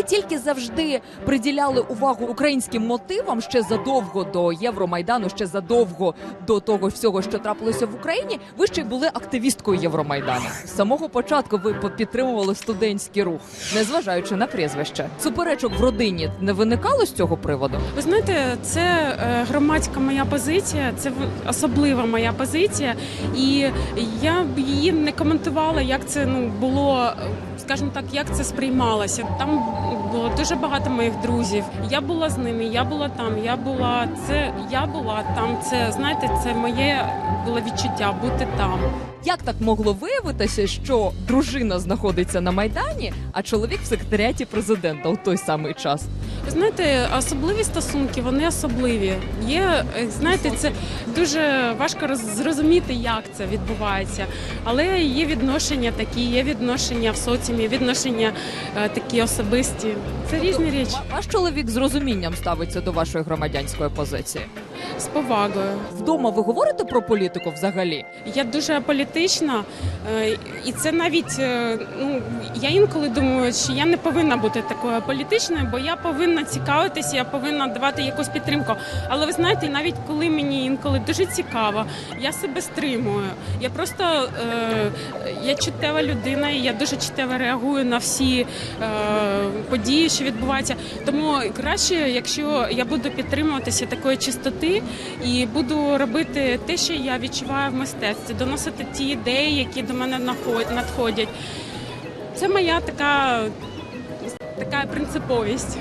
не тільки завжди приділяли увагу українським мотивам ще задовго до Євромайдану, ще задовго до того всього, що трапилося в Україні. Ви ще й були активісткою Євромайдану. З самого початку ви підтримували студентський рух, незважаючи на прізвище. Суперечок в родині не виникало з цього приводу. Ви знаєте, це е, громадська моя позиція, це особлива моя позиція, і я б її не коментувала, як це ну було, е, скажімо так, як це сприймалося. Там було дуже багато моїх друзів. Я була з ними, я була там, я була це, я була там. Це знаєте, це моє було відчуття бути там. Як так могло виявитися, що дружина знаходиться на майдані, а чоловік в секретаріаті президента у той самий час? Ви знаєте, особливі стосунки, вони особливі. Є, е, знаєте, це дуже важко роз- зрозуміти, як це відбувається. Але є відношення такі, є відношення в соціумі, відношення е, такі особисті. Це різні речі Ваш чоловік з розумінням ставиться до вашої громадянської позиції. З повагою. Вдома ви говорите про політику взагалі? Я дуже аполітична, е, і це навіть е, ну я інколи думаю, що я не повинна бути такою політичною, бо я повинна цікавитися, я повинна давати якусь підтримку. Але ви знаєте, навіть коли мені інколи дуже цікаво, я себе стримую. Я просто е, я чуттєва людина, і я дуже чуттєво реагую на всі е, події, що відбуваються. Тому краще, якщо я буду підтримуватися такої чистоти і буду робити те, що я відчуваю в мистецтві, доносити ті ідеї, які до мене надходять. Це моя така, така принциповість.